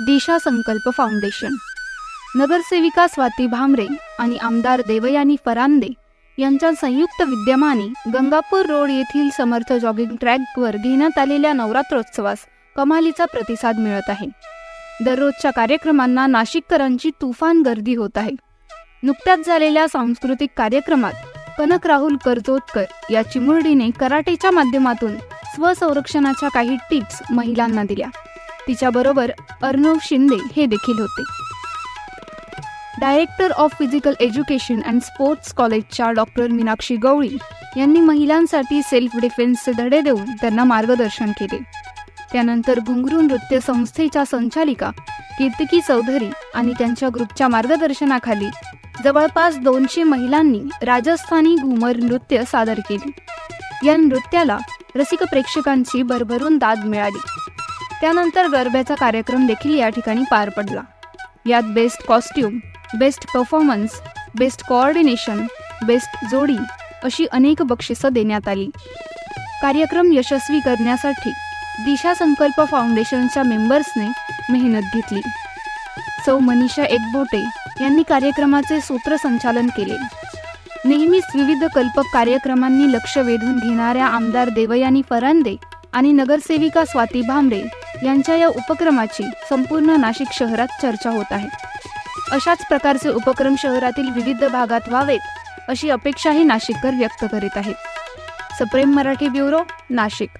दिशा संकल्प फाउंडेशन. नगरसेविका स्वाती भामरे आणि आमदार देवयानी फरांदे यांच्या संयुक्त विद्यमाने गंगापूर रोड येथील समर्थ जॉगिंग ट्रॅकवर घेण्यात आलेल्या नवरात्रोत्सवास कमालीचा प्रतिसाद मिळत आहे. दररोजच्या कार्यक्रमांना नाशिककरांची तुफान गर्दी होत आहे. नुकत्याच झालेल्या सांस्कृतिक कार्यक्रमात कनक राहुल कर्जोतकर या चिमुरडीने कराटेच्या माध्यमातून स्वसंरक्षणाच्या काही टिप्स महिलांना दिल्या. तिच्याबरोबर अर्णव शिंदे हे देखील होते. Director of physical education and sports कॉलेजच्या डॉक्टर मीनाक्षी गवळी यांनी महिलांसाठी सेल्फ डिफेन्सचे धडे देऊन त्यांना मार्गदर्शन केले. त्यानंतर घुंगरू नृत्य संस्थेच्या संचालिका कीर्तिकी चौधरी आणि त्यांच्या ग्रुपच्या मार्गदर्शनाखाली जवळपास दोनशे महिलांनी राजस्थानी घुमर नृत्य सादर केले. या नृत्याला रसिक प्रेक्षकांची भरभरून दाद मिळाली. त्यानंतर गरब्याचा कार्यक्रम देखील या ठिकाणी पार पडला. यात best costume best performance best coordination best जोडी अशी अनेक बक्षिसं देण्यात आली. कार्यक्रम यशस्वी करण्यासाठी दिशा संकल्प फाउंडेशनच्या मेंबर्सने मेहनत घेतली. सौ मनीषा एकबोटे यांनी कार्यक्रमाचे सूत्रसंचालन केले. नेहमीच विविध कल्पक कार्यक्रमांनी लक्ष वेधून घेणाऱ्या आमदार देवयानी फरांदे आणि नगरसेविका स्वाती भांबरे यांच्या या उपक्रमाची संपूर्ण नाशिक शहरात चर्चा होत आहे. अशाच प्रकारचे उपक्रम शहरातील विविध भागात व्हावेत अशी अपेक्षाही नाशिककर व्यक्त करीत आहेत. सप्रेम मराठी ब्युरो नाशिक.